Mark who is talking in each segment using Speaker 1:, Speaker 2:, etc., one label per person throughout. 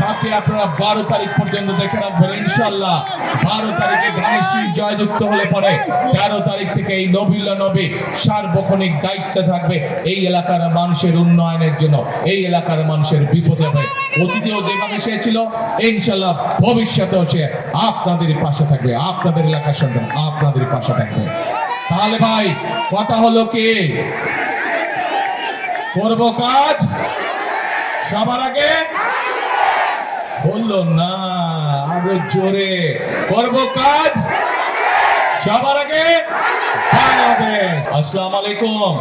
Speaker 1: তাকে আপনারা বারো তারিখ পর্যন্ত দেখে রাখবেন ইনশাল্লাহ বারো তারিখে জয়যুক্ত হলে পরে তেরো তারিখ থেকে এই নবিল্লা নবে সার্বক্ষণিক দায়িত্ব থাকবে এই এলাকার মানুষের উন্নয়নের জন্য, এই এলাকার মানুষের বিপদে হবে অতীতেও যেভাবে সে ছিল ইনশাল্লাহ ভবিষ্যতেও সে আপনাদের পাশে থাকবে, আপনাদের এলাকার সন্তান আপনাদের পাশে থাকবে। তাহলে ভাই, কথা হলো কি? করব কাজ? সবার আগে বলল, না, আরও জোরে করব কাজ। সবার আগে বাংলাদেশ। আসসালাম আলাইকুম।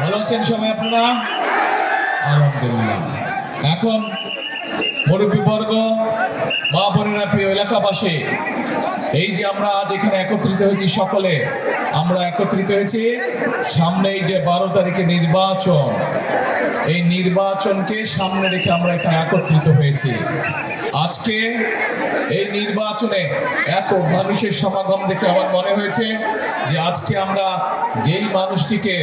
Speaker 1: ভালো আছেন সবাই আপনারা? আলহামদুলিল্লাহ। এখন মুরব্বী বর্গ মা বোনেরা, প্রিয় এলাকাবাসী, এই যে আমরা আজ এখানে একত্রিত হয়েছি সকলে, আমরা একত্রিত হয়েছি সামনে এই যে বারো তারিখে নির্বাচন এই নির্বাচনকে সামনে রেখে আমরা এখানে একত্রিত হয়েছি আজকে এই নির্বাচনে এত মানুষের সমাগম দেখে আমার মনে হয়েছে যে আজকে আমরা যেই মানুষটিকে,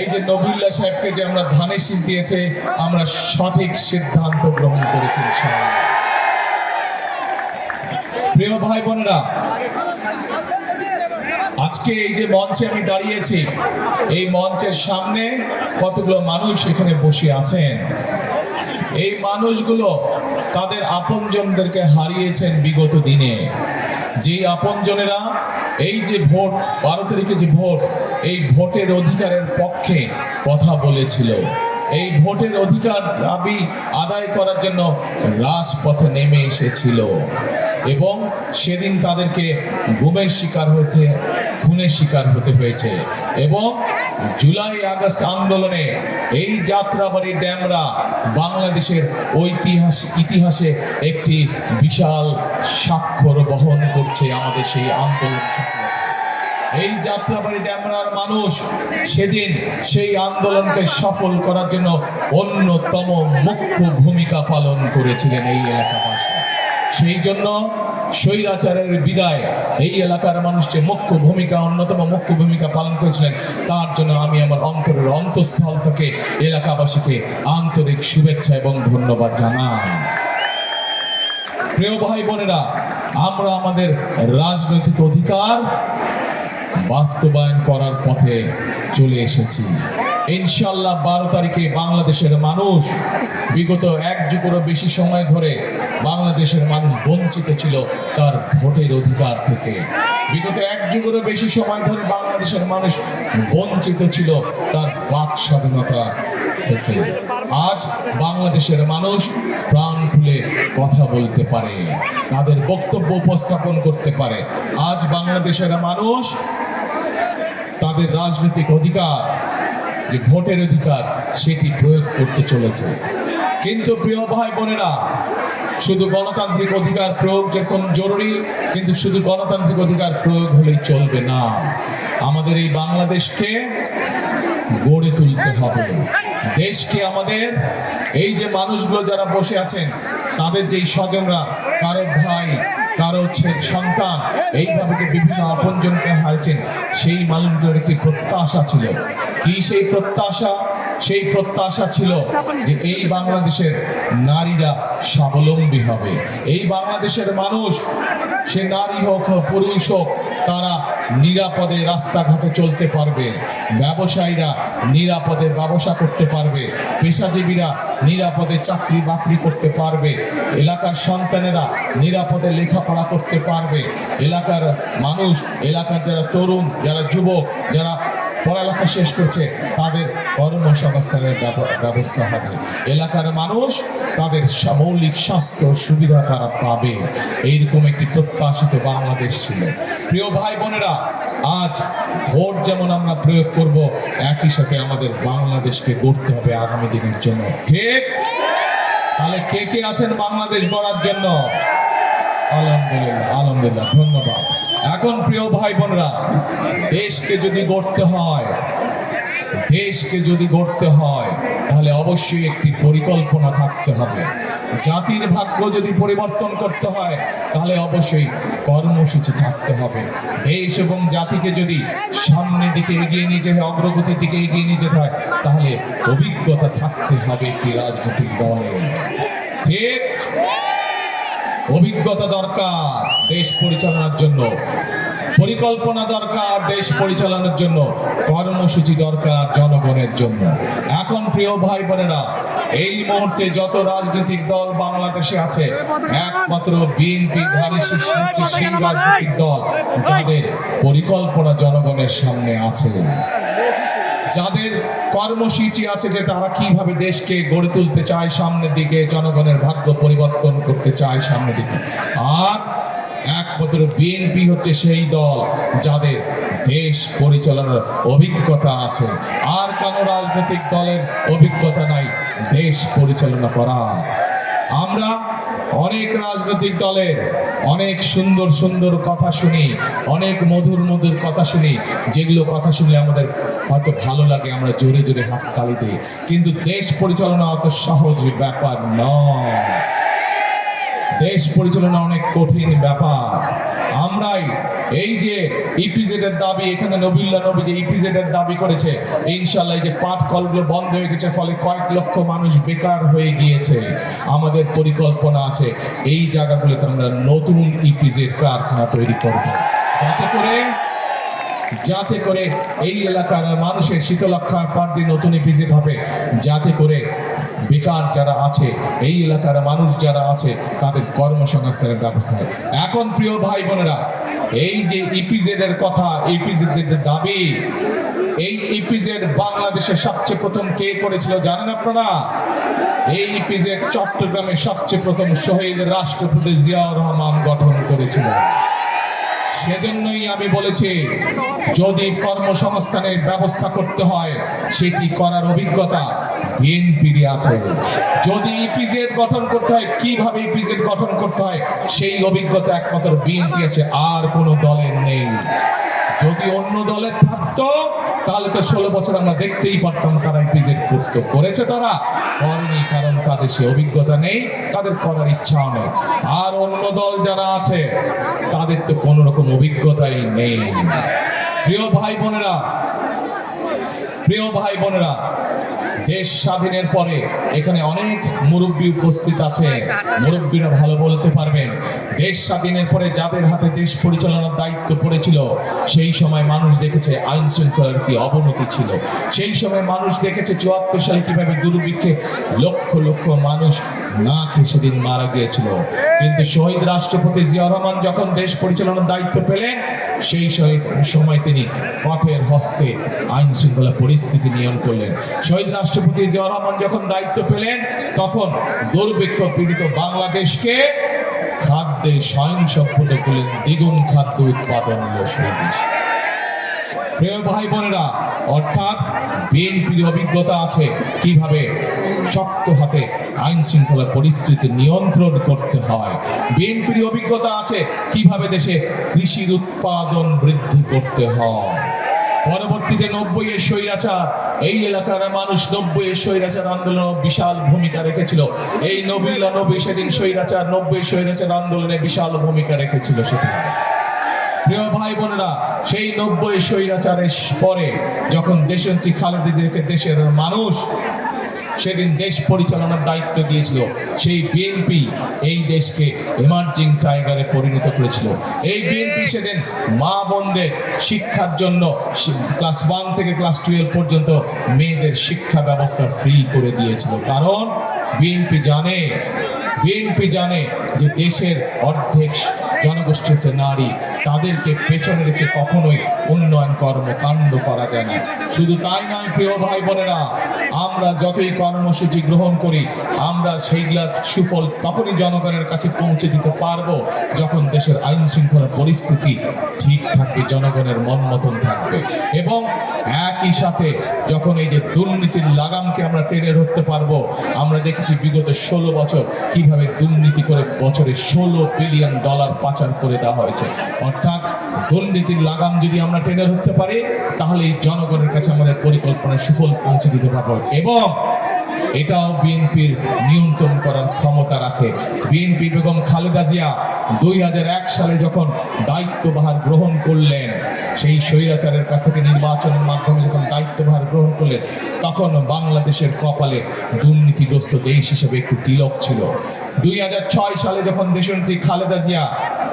Speaker 1: এই যে নবুল্লাহ সাহেবকে যে আমরা ধানের শীষ দিয়েছে, আমরা সঠিক সিদ্ধান্ত গ্রহণ করেছি। প্রিয় ভাই বোনেরা, আজকে এই যে মঞ্চে আমি দাঁড়িয়েছি, এই মঞ্চের সামনে কতগুলো মানুষ এখানে বসে আছেন? এই মানুষগুলো তাদের আপনজনদেরকে হারিয়েছেন বিগত দিনে। যেই আপনজনেরা এই যে ভোট, বারো তারিখে যে ভোট, এই ভোটের অধিকারের পক্ষে কথা বলেছিল। এই ভোটের অধিকার দাবি আদায় করার জন্য রাজপথে নেমে এসেছিল এবং সেদিন তাদেরকে গুমের শিকার হতে, খুনের শিকার হতে হয়েছে এবং জুলাই আগস্ট আন্দোলনে এই যাত্রাবাড়ি ড্যামরা বাংলাদেশের ঐতিহাসিক ইতিহাসে একটি বিশাল স্বাক্ষর বহন করছে আমাদের সেই আন্দোলন। এই যাত্রাবাড়ি ড্যামরার মানুষ সেদিন সেই আন্দোলনকে সফল করার জন্য অন্যতম মুখ্য ভূমিকা পালন করেছিলেন এই এলাকাবাসী। সেই জন্য স্বৈরাচারের বিদায় এই এলাকার মানুষ যে মুখ্য ভূমিকা, অন্যতম মুখ্য ভূমিকা পালন করেছিলেন, তার জন্য আমি আমার অন্তরের অন্তঃস্থল থেকে এলাকাবাসীকে আন্তরিক শুভেচ্ছা এবং ধন্যবাদ জানাই। প্রিয় ভাই বোনেরা, আমরা আমাদের রাজনৈতিক অধিকার বাস্তবায়ন করার পথে চলে এসেছি। ইনশাল্লাহ বারো তারিখে বাংলাদেশের মানুষ, বিগত এক যুগেরও বেশি সময় ধরে বাংলাদেশের মানুষ বঞ্চিত ছিল তার ভোটের অধিকার থেকে। বিগত এক যুগেরও বেশি সময় ধরে বাংলাদেশের মানুষ বঞ্চিত ছিল তার বাক স্বাধীনতা থেকে। আজ বাংলাদেশের মানুষ প্রাণ খুলে কথা বলতে পারে, তাদের বক্তব্য উপস্থাপন করতে পারে। আজ বাংলাদেশের মানুষ তাদের রাজনৈতিক অধিকার, যে ভোটের অধিকার, সেটি প্রয়োগ করতে চলেছে। কিন্তু প্রিয় ভাই বোনেরা, শুধু গণতান্ত্রিক অধিকার প্রয়োগ যেরকম জরুরি, কিন্তু শুধু গণতান্ত্রিক অধিকার প্রয়োগ হলেই চলবে না। আমাদের এই বাংলাদেশকে গড়ে তুলতে হবে। দেশকে আমাদের, এই যে মানুষগুলো যারা বসে আছেন, তাদের যেই স্বজনরা, কারও ভাই, কারও সন্তান, এইভাবে যে বিভিন্ন আপনজনকে হারছেন সেই মানুষগুলোর একটি প্রত্যাশা ছিল। কি সেই প্রত্যাশা? সেই প্রত্যাশা ছিল যে এই বাংলাদেশের নারীরা স্বাবলম্বী হবে। এই বাংলাদেশের মানুষ, সে নারী হোক পুরুষ হোক, তারা নিরাপদে রাস্তাঘাটে চলতে পারবে। ব্যবসায়ীরা নিরাপদে ব্যবসা করতে পারবে। পেশাজীবীরা নিরাপদে চাকরি বাকরি করতে পারবে। এলাকার সন্তানেরা নিরাপদে লেখাপড়া করতে পারবে। এলাকার মানুষ, এলাকার যারা তরুণ, যারা যুবক, যারা পড়ালেখা শেষ করছে, তাদের কর্মসংস্থানের ব্যবস্থা হবে। এলাকার মানুষ তাদের মৌলিক স্বাস্থ্য সুবিধা তারা পাবে। এইরকম একটি প্রত্যাশিত বাংলাদেশ ছিল। প্রিয় ভাই বোনেরা, আজ ভোট যেমন আমরা প্রয়োগ করব, একই সাথে আমাদের বাংলাদেশকে গড়তে হবে আগামী দিনের জন্য। ঠিক? তাহলে কে কে আছেন বাংলাদেশ গড়ার জন্য? আলহামদুলিল্লাহ আলহামদুলিল্লাহ, ধন্যবাদ। এখন প্রিয় ভাই বোনরা দেশকে যদি গড়তে হয় দেশকে যদি গড়তে হয় তাহলে অবশ্যই একটি পরিকল্পনা থাকতে হবে। জাতির ভাগ্য যদি পরিবর্তন করতে হয় তাহলে অবশ্যই কর্মসূচি থাকতে হবে। দেশ এবং জাতিকে যদি সামনের দিকে এগিয়ে নিয়ে যেতে হয়, অগ্রগতির দিকে এগিয়ে নিয়ে যেতে হয় তাহলে অভিজ্ঞতা থাকতে হবে একটি রাজনৈতিক দলে। ঠিক? অভিজ্ঞতা দরকার দেশ পরিচালনার জন্য। পরিকল্পনা দরকার দেশ পরিচালনার জন্য। কর্মসূচি দরকার জনগণের জন্য। এখন প্রিয় ভাই বোনেরা, এই মুহূর্তে যত রাজনৈতিক দল বাংলাদেশে আছে, একমাত্র বিএনপি সেই রাজনৈতিক দল, যাদের পরিকল্পনা জনগণের সামনে আছে। যাদের কর্মসূচি আছে যে তারা কীভাবে দেশকে গড়ে তুলতে চায়, সামনের দিকে জনগণের ভাগ্য পরিবর্তন করতে চায় সামনের দিকে। আর একমাত্র বিএনপি হচ্ছে সেই দল যাদের দেশ পরিচালনার অভিজ্ঞতা আছে। আর কোনো রাজনৈতিক দলের অভিজ্ঞতা নাই, দেশ পরিচালনা করা আমরা অনেক রাজনৈতিক দলের অনেক সুন্দর সুন্দর কথা শুনি, অনেক মধুর মধুর কথা শুনি। যেগুলো কথা শুনলে আমাদের হয়তো ভালো লাগে, আমরা জোরে জোরে হাত তালি দিই। কিন্তু দেশ পরিচালনা অত সহজ ব্যাপার নয়। দেশ পরিচালনা অনেক কঠিন ব্যাপার। আমরাই এই যে ইপিজেড এর দাবি, এখানে নবিল্লা নবী যে ইপিজেড এর দাবি করেছে ইনশাল্লাহ যে পাট কলগুলো বন্ধ হয়ে গেছে, ফলে কয়েক লক্ষ মানুষ বেকার হয়ে গিয়েছে। আমাদের পরিকল্পনা আছে, এই জায়গাগুলোতে আমরা নতুন ইপিজেড কারখানা তৈরি করব। যাতে করে যাতে করে এই এলাকার মানুষের শীতলক্ষার পার দিয়ে নতুন ইপিজেড হবে, যাতে করে বেকার যারা আছে, এই এলাকার মানুষ যারা আছে, তাদের কর্মসংস্থানের ব্যবস্থা এখন প্রিয় ভাই বোনেরা, এই যে ইপিজেড এর কথা ইপিজেড যে দাবি, এই ইপিজেড বাংলাদেশের সবচেয়ে প্রথম কে করেছিল জানেন আপনারা? এই ইপিজেড চট্টগ্রামে সবচেয়ে প্রথম শহীদ রাষ্ট্রপতি জিয়াউর রহমান গঠন করেছিলেন সেজন্যই আমি বলেছি, যদি কর্মসংস্থানের ব্যবস্থা করতে হয়, সেটি করার অভিজ্ঞতা বিএনপিরই আছে। যদি ইপিজেড গঠন করতে হয়, কীভাবে ইপিজেড গঠন করতে হয়, সেই অভিজ্ঞতা একমাত্র বিএনপি আছে, আর কোনো দলের নেই। যদি অন্য দলের থাকতো তাহলে তো ষোলো বছর আমরা দেখতেই পারতাম তারা পিজের করতো করেছে তারা। করেনি কারণ তাদের সে অভিজ্ঞতা নেই, তাদের করার ইচ্ছাও নেই। আর অন্য দল যারা আছে, তাদের তো কোনো রকম অভিজ্ঞতাই নেই। প্রিয় ভাই বোনেরা, প্রিয় ভাই বোনেরা দেশ স্বাধীনের পরে এখানে অনেক মুরব্বী উপস্থিত আছে। মুরব্বীরা ভালো বলতে পারবেন। দেশ স্বাধীনের পরে যাদের হাতে দেশ পরিচালনার দায়িত্ব পড়েছিল সেই সময় মানুষ দেখেছে আইন শৃঙ্খলার কি অবনতি ছিল। সেই সময় মানুষ দেখেছে চুয়াত্তর সালে কীভাবে দুর্ভিক্ষে লক্ষ লক্ষ মানুষ না খেয়ে সেদিন মারা গিয়েছিল। কিন্তু শহীদ রাষ্ট্রপতি জিয়া রহমান যখন দেশ পরিচালনার দায়িত্ব পেলেন সেই শহীদ সময় তিনি পথের হস্তে আইন শৃঙ্খলা পরিস্থিতি নিয়ম করলেন। শহীদ রাষ্ট্রপতি জিয়া রহমান যখন দায়িত্ব পেলেন, তখন দুর্ভিক্ষ পীড়িত বাংলাদেশকে খাদ্যে স্বয়ং সম্পূর্ণ করলেন দ্বিগুণ খাদ্য উৎপাদন প্রিয় ভাই বোনেরা, অর্থাৎ বিএনপির অভিজ্ঞতা আছে কীভাবে শক্ত হাতে আইন শৃঙ্খলা পরিস্থিতি নিয়ন্ত্রণ করতে হয়। বিএনপির অভিজ্ঞতা আছে কীভাবে দেশে কৃষির উৎপাদন বৃদ্ধি করতে হয়। পরবর্তীতে নব্বই এর স্বৈরাচার, এই এলাকার মানুষ নব্বই এর স্বৈরাচার আন্দোলন বিশাল ভূমিকা রেখেছিল। এই নবিল্লা নবী সেদিন স্বৈরাচার নব্বই স্বৈরাচার আন্দোলনে বিশাল ভূমিকা রেখেছিল সেদিন। প্রিয় ভাই বোনেরা, সেই নব্বই স্বৈরাচারের পরে যখন দেশন্ত্রী খালেদা দেশের মানুষ সেদিন দেশ পরিচালনার দায়িত্ব দিয়েছিল। সেই বিএনপি এই দেশকে এমার্জিং টাইগারে পরিণত করেছিল। এই বিএনপি সেদিন মা বোনদের শিক্ষার জন্য ক্লাস ওয়ান থেকে ক্লাস টুয়েলভ পর্যন্ত মেয়েদের শিক্ষা ব্যবস্থা ফ্রি করে দিয়েছিল। কারণ বিএনপি জানে বিএনপি জানে যে দেশের অর্ধেক জনগোষ্ঠী হচ্ছে নারী। তাদেরকে পেছনে রেখে কখনোই উন্নয়ন কর্মকাণ্ড করা যায় না। শুধু তাই নয়, প্রিয় ভাই বোনেরা, আমরা যতই কর্মসূচি গ্রহণ করি আমরা সেইগুলা সুফল তখনই জনগণের কাছে পৌঁছে দিতে পারব যখন দেশের আইন শৃঙ্খলা পরিস্থিতি ঠিক থাকবে জনগণের মন মতন থাকবে। এবং একই সাথে যখন এই যে দুর্নীতির লাগামকে আমরা টেনে ধরতে পারব, আমরা দেখেছি বিগত ষোলো বছর কীভাবে দুর্নীতি করে বছরে ষোলো বিলিয়ন ডলার পাচার করে দেওয়া হয়েছে। অর্থাৎ দুর্নীতির লাগাম যদি আমরা টেনে ধরতে পারি, তাহলে এই জনগণের কাছে আমাদের পরিকল্পনার সুফল পৌঁছে দিতে পারব। এবং এটাও বিএনপির নিয়ন্ত্রণ করার ক্ষমতা রাখে। বিএনপি বেগম খালেদা জিয়া দুই হাজার এক সালে যখন দায়িত্বভার গ্রহণ করলেন, সেই স্বৈরাচারের কাছ থেকে নির্বাচনের মাধ্যমে যখন দায়িত্বভার গ্রহণ করলেন, তখন বাংলাদেশের কপালে দুর্নীতিগ্রস্ত দেশ হিসেবে একটি তিলক ছিল। দুই হাজার ছয় সালে যখন দেশনেত্রী খালেদা জিয়া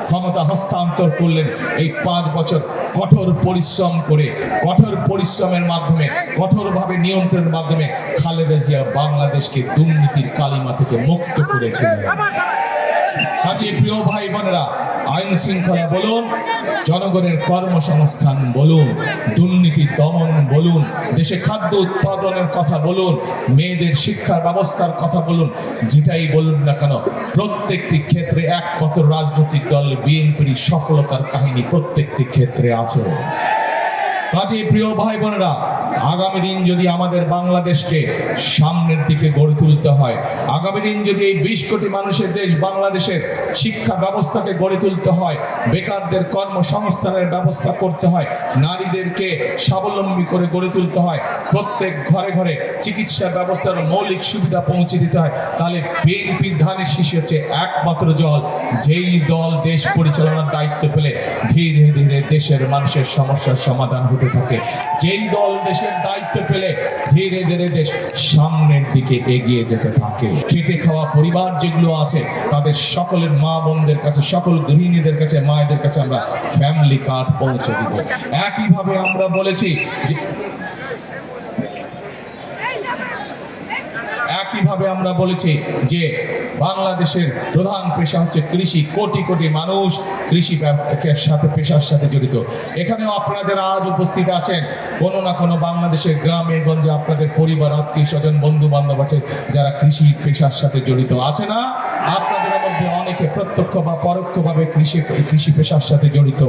Speaker 1: ক্ষমতা হস্তান্তর করলেন, এই পাঁচ বছর কঠোর পরিশ্রম করে, কঠোর পরিশ্রমের মাধ্যমে, কঠোরভাবে নিয়ন্ত্রণের মাধ্যমে খালেদা জিয়া বাংলাদেশকে দুর্নীতির কালিমা থেকে মুক্ত করেছিলেন কাজে প্রিয় ভাই বোনেরা, আইন শৃঙ্খলা বলুন, জনগণের কর্মসংস্থান বলুন, দুর্নীতি দমন বলুন, দেশে খাদ্য উৎপাদনের কথা বলুন, মেয়েদের শিক্ষার ব্যবস্থার কথা বলুন, যেটাই বলুন না কেন, প্রত্যেকটি ক্ষেত্রে এক কত রাজনৈতিক দল বিএনপির সফলতার কাহিনী প্রত্যেকটি ক্ষেত্রে আছে। কাজে প্রিয় ভাই বোনেরা আগামী দিন যদি আমাদের বাংলাদেশকে সামনের দিকে গড়ে তুলতে হয়, আগামী দিন যদি এই বিশ কোটি মানুষের দেশ বাংলাদেশের শিক্ষা ব্যবস্থাকে গড়ে তুলতে হয়, বেকারদের কর্মসংস্থানের ব্যবস্থা করতে হয়, নারীদেরকে স্বাবলম্বী করে গড়ে তুলতে হয়, প্রত্যেক ঘরে ঘরে চিকিৎসা ব্যবস্থার মৌলিক সুবিধা পৌঁছে দিতে হয়, তাহলে বিএনপির ধানের শিশু হচ্ছে একমাত্র দল যেই দল দেশ পরিচালনার দায়িত্ব পেলে ধীরে দেশের মানুষের সমস্যার সমাধান হতে থাকে। যেই দল দেশের দায়িত্ব পেলে ধীরে ধীরে দেশ সামনের দিকে এগিয়ে যেতে থাকে। খেতে খাওয়া পরিবার যেগুলো আছে, তাদের সকলের মা বোনদের কাছে, সকল গৃহিণীদের কাছে, মায়েদের কাছে আমরা ফ্যামিলি কার্ড পৌঁছে দিব। একইভাবে আমরা বলেছি যে একইভাবে আমরা বলেছি যে বাংলাদেশের প্রধান পেশা হচ্ছে কৃষি। কোটি কোটি মানুষ কৃষি সাথে, পেশার সাথে জড়িত। এখানেও আপনারা যারা আজ উপস্থিত আছেন কোনো না কোনো বাংলাদেশের গ্রামে, গঞ্জে আপনাদের পরিবার, আত্মীয় স্বজন বন্ধু বান্ধব আছে যারা কৃষি পেশার সাথে জড়িত আছে না? আপনাদের মধ্যে অনেকে প্রত্যক্ষ বা পরোক্ষভাবে কৃষি কৃষি পেশার সাথে জড়িত।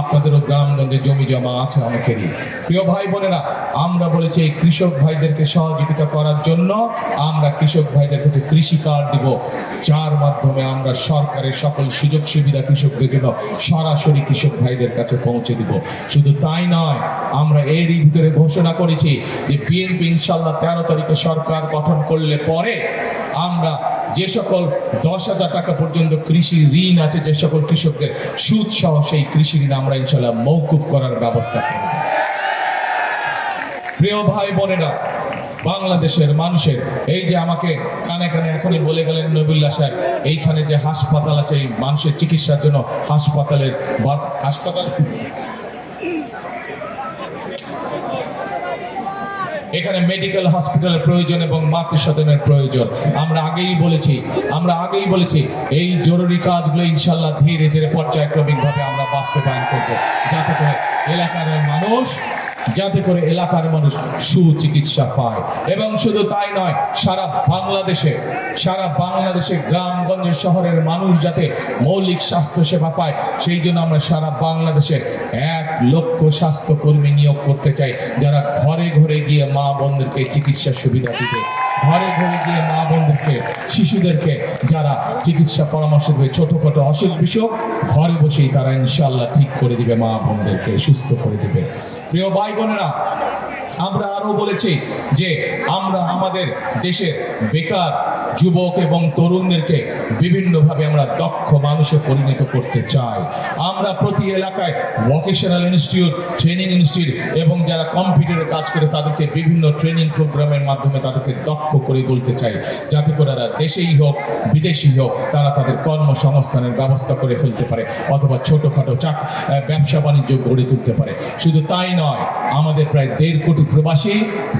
Speaker 1: আপনাদেরও গ্রামগঞ্জে জমি জমা আছে অনেকেরই। প্রিয় ভাই বোনেরা, আমরা বলেছি এই কৃষক ভাইদেরকে সহযোগিতা করার জন্য আমরা কৃষক ভাইদের কাছে কৃষি কার্ড দিব। যার মাধ্যমে আমরা সরকারের সকল সুযোগ সুবিধা কৃষকদের জন্য সরাসরি কৃষক ভাইদের কাছে পৌঁছে দিব। শুধু তাই নয়, আমরা এরই ভিতরে ঘোষণা করেছি যে বিএনপি ইনশাল্লাহ তেরো তারিখে সরকার গঠন করলে পরে আমরা যে সকল দশ হাজার টাকা পর্যন্ত কৃষি ঋণ আছে, যে সকল কৃষকদের সুদ সহ সেই কৃষি ঋণ আমরা ইনশাল্লাহ মৌকুফ করার ব্যবস্থা করব। প্রিয় ভাই বোনেরা, বাংলাদেশের মানুষের, এই যে আমাকে কানে কানে এখনই বলে গেলেন নবুল্লাহ সাহেব, এইখানে যে হাসপাতাল আছে, এই মানুষের চিকিৎসার জন্য হাসপাতালের হাসপাতাল এখানে মেডিকেল হসপিটালের প্রয়োজন এবং মাতৃসদনের প্রয়োজন। আমরা আগেই বলেছি, আমরা আগেই বলেছি, এই জরুরি কাজগুলো ইনশাল্লাহ ধীরে ধীরে পর্যায়ক্রমিকভাবে আমরা বাস্তবায়ন করব। যাতে করে এলাকার মানুষ যাতে করে এলাকার মানুষ সুচিকিৎসা পায়। এবং শুধু তাই নয়, সারা বাংলাদেশে সারা বাংলাদেশে গ্রামগঞ্জ শহরের মানুষ যাতে মৌলিক স্বাস্থ্য সেবা পায়, সেই জন্য আমরা সারা বাংলাদেশে এক লক্ষ স্বাস্থ্যকর্মী নিয়োগ করতে চাই, যারা ঘরে ঘরে গিয়ে মা বোনদেরকে চিকিৎসা সুবিধা দিবে। ঘরে ঘরে গিয়ে মা বোনদেরকে শিশুদেরকে যারা চিকিৎসা পরামর্শ দেবে, ছোটখাটো অসুখ বিষয় ঘরে বসেই তারা ইনশাল্লাহ ঠিক করে দিবে মা বোনদেরকে, সুস্থ করে দিবে। প্রিয় ভাই বোনেরা আমরা আরও বলেছি যে আমরা আমাদের দেশের বেকার যুবক এবং তরুণদেরকে বিভিন্নভাবে আমরা দক্ষ মানুষে পরিণত করতে চাই। আমরা প্রতি এলাকায় ভোকেশনাল ইনস্টিটিউট ট্রেনিং ইনস্টিটিউট এবং যারা কম্পিউটারে কাজ করে তাদেরকে বিভিন্ন ট্রেনিং প্রোগ্রামের মাধ্যমে তাদেরকে দক্ষ করে তুলতে চাই। যাতে করে তারা দেশেই হোক বিদেশি হোক, তারা তাদের কর্মসংস্থানের ব্যবস্থা করে ফেলতে পারে অথবা ছোটখাটো চাক ব্যবসা বাণিজ্য গড়ে তুলতে পারে। শুধু তাই নয়, আমাদের প্রায় দেড় কোটি প্রবাসী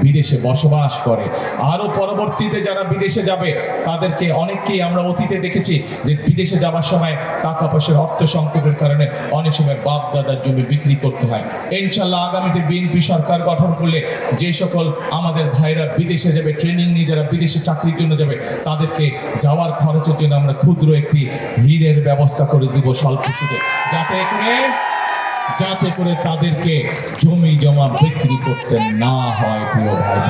Speaker 1: বিদেশে বসবাস করে। আরও পরবর্তীতে যারা বিদেশে যাবে, তাদেরকে অনেককেই আমরা অতীতে দেখেছি যে বিদেশে যাওয়ার সময় টাকা পয়সার অর্থ সংকটের কারণে অনেক সময় বাপ দাদার জমি বিক্রি করতে হয়। ইনশাল্লাহ আগামীতে বিএনপি সরকার গঠন করলে যে সকল আমাদের ভাইরা বিদেশে যাবে ট্রেনিং নিয়ে যারা বিদেশে চাকরির জন্য যাবে, তাদেরকে যাওয়ার খরচের জন্য আমরা ক্ষুদ্র একটি ঋণের ব্যবস্থা করে দিব স্বল্প সুদে। যাতে করে যাতে করে তাদেরকে জমি জমা বিক্রি করতে না হয় প্রিয় ভাই।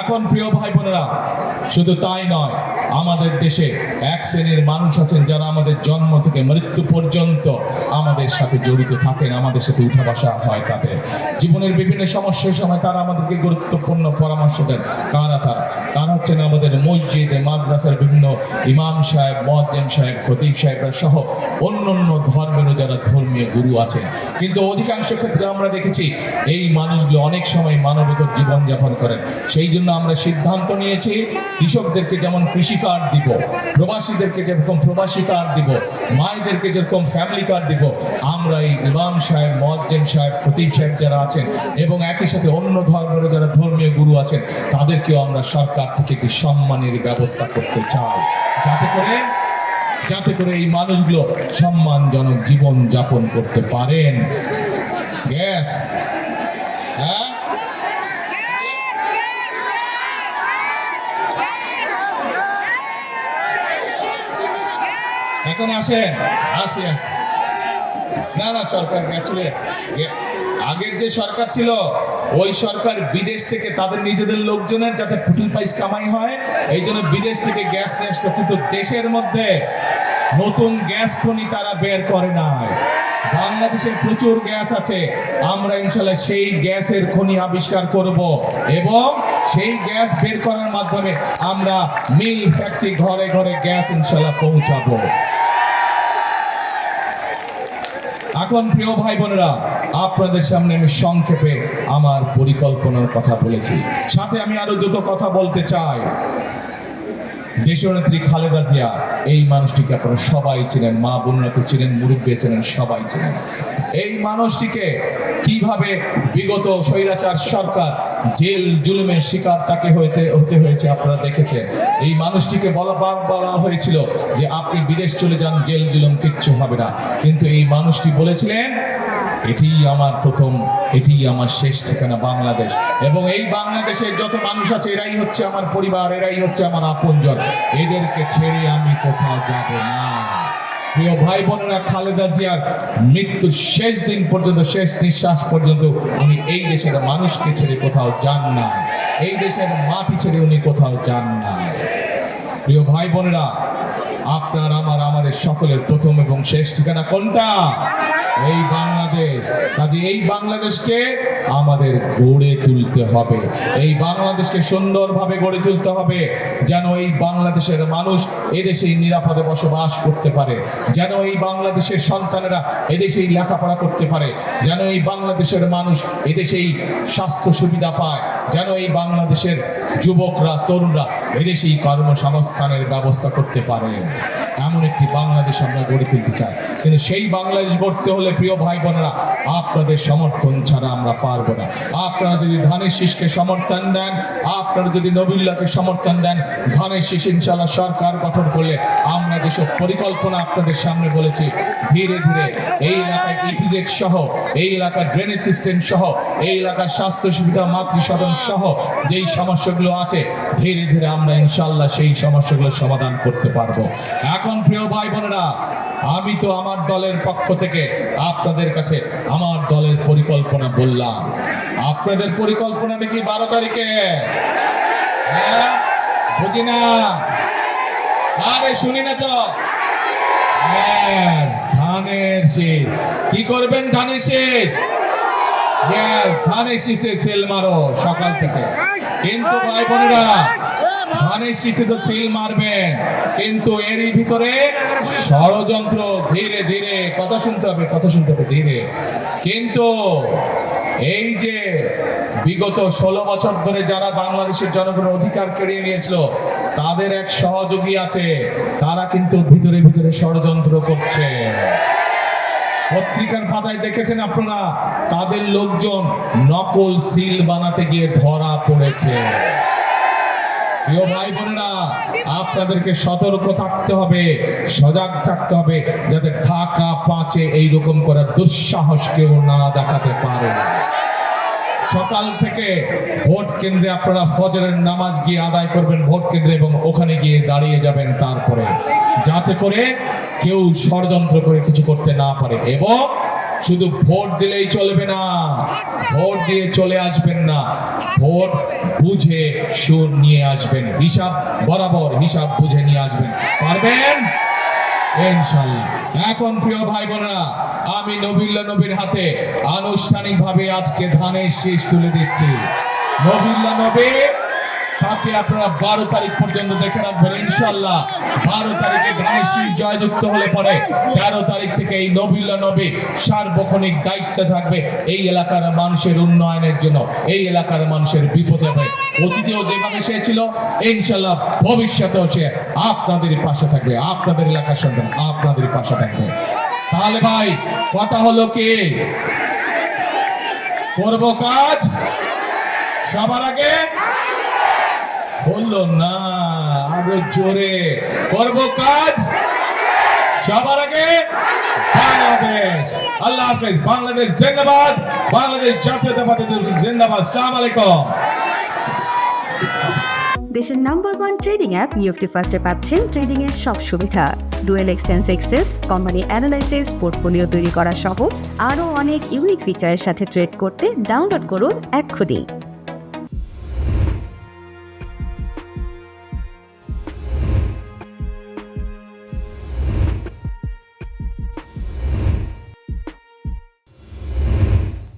Speaker 1: এখন প্রিয় ভাই বোনেরা শুধু তাই নয়, আমাদের দেশে এক শ্রেণির মানুষ আছেন যারা আমাদের জন্ম থেকে মৃত্যু পর্যন্ত আমাদের সাথে জড়িত থাকেন, আমাদের সাথে উঠা বসা হয় তাদের। জীবনের বিভিন্ন সমস্যার সময় তারা আমাদেরকে গুরুত্বপূর্ণ পরামর্শ দেন। কারা তারা? তারা হচ্ছেন আমাদের মসজিদে, মাদ্রাসার বিভিন্ন ইমাম সাহেব মজ্জেম সাহেব, খতিব সাহেবরা সহ অন্য অন্য ধর্মেরও যারা ধর্মীয় গুরু আছেন। কিন্তু অধিকাংশ ক্ষেত্রে আমরা দেখেছি, এই মানুষগুলো অনেক সময় মানবেতর জীবনযাপন করেন। সেই জন্য আমরা সিদ্ধান্ত নিয়েছি, কৃষকদেরকে যেমন কৃষি কার্ড দিব, প্রবাসীদেরকে যেরকম প্রবাসী কার্ড দিব, মায়েদেরকে যেরকম ফ্যামিলি কার্ড দিব, আমরা এই ইমাম সাহেব মজ্জেম সাহেব, খতিব সাহেব যারা আছেন এবং একই সাথে অন্য ধর্মের যারা ধর্মীয় গুরু আছেন, তাদেরকেও আমরা সরকার থেকে একটি সম্মানের ব্যবস্থা করতে চাই। যাতে করে যাতে করে এই মানুষগুলো সম্মানজনক জীবন যাপন করতে পারেন। গ্যাস হ্যাঁ? এখন আসেন। আসি আসি না না, সরকার আসলে আগের যে সরকার ছিল, ওই সরকার বিদেশ থেকে তাদের নিজেদের লোকজনের যাতে ফুটুল পাইস কামাই হয়, এই জন্য বিদেশ থেকে গ্যাস নিয়ে। আসতো কিন্তু দেশের মধ্যে নতুন গ্যাস খনি তারা বের করে নাই। বাংলাদেশে প্রচুর গ্যাস আছে। আমরা ইনশাল্লাহ সেই গ্যাসের খনি আবিষ্কার করব এবং সেই গ্যাস বের করার মাধ্যমে আমরা মিল ফ্যাক্টরি ঘরে ঘরে গ্যাস ইনশাল্লাহ পৌঁছাবো। এখন প্রিয় ভাই বোনেরা, আপনাদের সামনে আমি সংক্ষেপে আমার পরিকল্পনার কথা বলেছি। সাথে আমি আরও দুটো কথা বলতে চাই। দেশনেত্রী খালেদা জিয়া, এই মানুষটিকে আপনারা সবাই চিনেন, মা বোনরা তো চিনেন মুরব্বী চিনেন, সবাই চিনেন। এই মানুষটিকে কীভাবে বিগত স্বৈরাচার সরকার জেল জুলুমের শিকার তাকে হইতে, হতে হয়েছে আপনারা দেখেছেন। এই মানুষটিকে বলা বলা হয়েছিল যে আপনি বিদেশ চলে যান, জেল জুলুম কিচ্ছু হবে না। কিন্তু এই মানুষটি বলেছিলেন এটি আমার প্রথম, এটি আমার শেষ ঠিকানা বাংলাদেশ। এবং এই বাংলাদেশের যত মানুষ আছে, এরাই হচ্ছে আমার পরিবার, এরাই হচ্ছে আমার আপনজন। এদেরকে ছেড়ে আমি কোথাও যাব না। প্রিয় ভাই বোনেরা, খালেদা জিয়ার মৃত্যুর শেষ দিন পর্যন্ত, শেষ নিঃশ্বাস পর্যন্ত উনি এই দেশের মানুষকে ছেড়ে কোথাও যান না। এই দেশের মাটি ছেড়ে উনি কোথাও যান না। প্রিয় ভাই বোনেরা আপনার, আমার, আমাদের সকলের প্রথম এবং শেষ ঠিকানা কোনটা? এই বাংলাদেশ। কাজে এই বাংলাদেশকে আমাদের গড়ে তুলতে হবে। এই বাংলাদেশকে সুন্দরভাবে গড়ে তুলতে হবে, যেন এই বাংলাদেশের মানুষ এদেশেই নিরাপদে বসবাস করতে পারে, যেন এই বাংলাদেশের সন্তানেরা এদেশেই লেখাপড়া করতে পারে, যেন এই বাংলাদেশের মানুষ এদেশেই স্বাস্থ্য সুবিধা পায়, যেন এই বাংলাদেশের যুবকরা, তরুণরা এদেশেই কর্মসংস্থানের ব্যবস্থা করতে পারে। এমন একটি বাংলাদেশ আমরা গড়ে তুলতে চাই। কিন্তু সেই বাংলাদেশ গড়তে হলে প্রিয় ভাই বোনেরা আপনাদের সমর্থন ছাড়া আমরা পারব না। আপনারা যদি ধানের শীষকে সমর্থন দেন, আপনারা যদি নবীল্লাহকে সমর্থন দেন, ধানের শীষ ইনশাল্লাহ সরকার গঠন করলে আমরা যেসব পরিকল্পনা আপনাদের সামনে বলেছি, ধীরে ধীরে এই এলাকায় ইপিজেড সহ, এই এলাকার ড্রেনেজ সিস্টেম সহ, এই এলাকার স্বাস্থ্য সুবিধা, মাতৃসদন সহ যেই সমস্যাগুলো আছে, ধীরে ধীরে আমরা ইনশাল্লাহ সেই সমস্যাগুলো সমাধান করতে পারব। এখন প্রিয় ভাই বোনেরা আমি তো আমার দলের পক্ষ থেকে আপনাদের কাছে আমার দলের পরিকল্পনা বললাম। আপনাদের পরিকল্পনা নাকি বারো তারিখে? হ্যাঁ? বুঝি না? আরে শুনি না তো। হ্যাঁ, ধানের শেষ। কি করবেন ধানের শেষ? ধানের শীষে সেল মারো সকাল থেকে। কিন্তু ভাই বোনেরা ধানের শীষে তো সেল মারবেন কিন্তু এরই ভিতরে ষড়যন্ত্র ধীরে ধীরে, কথা শুনতে হবে, কথা শুনতে হবে ধীরে। কিন্তু এই যে বিগত ষোলো বছর ধরে যারা বাংলাদেশের জনগণের অধিকার কেড়ে নিয়েছিল, তাদের এক সহযোগী আছে, তারা কিন্তু ভিতরে ভিতরে ষড়যন্ত্র করছে। পত্রিকার পাতায় দেখেছেন আপনারা, তাদের লোকজন নকল সিল বানাতে গিয়ে ধরা পড়েছে। প্রিয় ভাই বোনেরা, আপনাদেরকে সতর্ক থাকতে হবে, সজাগ থাকতে হবে, যাতে ঢাকা পাঁচে এইরকম করার দুঃসাহস কেউ না দেখাতে পারে। সকাল থেকে ভোট কেন্দ্রে আপনারা ফজরের নামাজ গিয়ে আদায় করবেন, ভোট কেন্দ্রে এবং ওখানে গিয়ে দাঁড়িয়ে যাবেন তারপরে। যাতে করে কেউ ষড়যন্ত্র করে কিছু করতে না পারে। এবং শুধু ভোট দিলেই চলবে না। ভোট দিয়ে চলে আসবেন না। ভোট বুঝে সুর নিয়ে আসবেন। হিসাব বরাবর হিসাব বুঝে নিয়ে আসবেন। পারবেন? এখন প্রিয় ভাই বোনেরা আমি নবিল্লা নবীর হাতে আনুষ্ঠানিকভাবে আজকে ধানের শীষ তুলে দিচ্ছি। নবিল্লা নবী তাকে আপনারা বারো তারিখ পর্যন্ত দেখে রাখবেন ইনশাল্লাহ বারো তারিখে ধানের শীষ জয়যুক্ত হলে পরে তেরো তারিখ থেকে এই নবিল্লা নবী সার্বক্ষণিক দায়িত্ব থাকবে এই এলাকার মানুষের উন্নয়নের জন্য, এই এলাকার মানুষের বিপদে হবে অতীতেও যেভাবে সে ছিল ইনশাল্লাহ ভবিষ্যতেও সে আপনাদের পাশে থাকবে, আপনাদের এলাকার সন্তান আপনাদের পাশে থাকবে। তাহলে ভাই, কথা হলো কি? করব কাজ? সবার আগে বলল, না আরও জোরে। করব কাজ? সবার আগে বাংলাদেশ। আল্লাহ হাফেজ, বাংলাদেশ জিন্দাবাদ, বাংলাদেশ জাতীয়তাবাদী জিন্দাবাদ। আসসালামু আলাইকুম।
Speaker 2: দেশের নাম্বার ওয়ান ট্রেডিং অ্যাপ নিউফটি ফার্স্টে পাচ্ছেন ট্রেডিং এর সব সুবিধা। ডুয়েল এক্সটেন্স এক্সেস কোম্পানি অ্যানালাইসিস পোর্টফোলিও তৈরি করা সহ আরও অনেক ইউনিক ফিচারের সাথে ট্রেড করতে ডাউনলোড করুন এক্ষুনি।